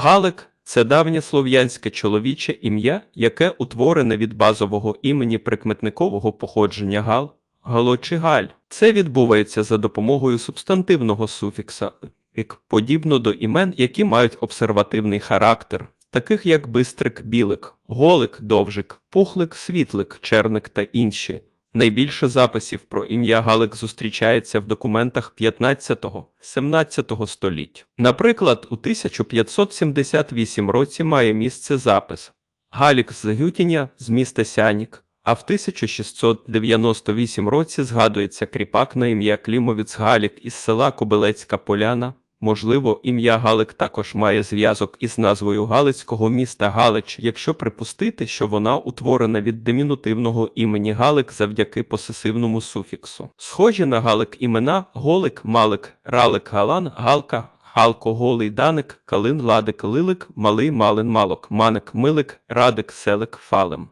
Галик це давнє слов'янське чоловіче ім'я, яке утворене від базового імені прикметникового походження гал, гало чи галь. Це відбувається за допомогою субстантивного суфікса «ик», подібно до імен, які мають обсервативний характер, таких як бистрик, білик, голик, довжик, пухлик, світлик, черник та інші. Найбільше записів про ім'я Галик зустрічається в документах 15-17 століть. Наприклад, у 1578 році має місце запис Галік з Гютіня з міста Сянік, а в 1698 році згадується кріпак на ім'я Клімовіц Галік із села Кобилецька Поляна. Можливо, ім'я Галик також має зв'язок із назвою Галицького міста Галич, якщо припустити, що вона утворена від димінутивного імені Галик завдяки посесивному суфіксу. Схожі на Галик імена Голик, Малик, Ралик, Галан, Галка, Галко, Голий, Даник, Калин, Ладик, Лилик, Малий, Малин, Малок, Маник, Милик, Радик, Селик, Фалем.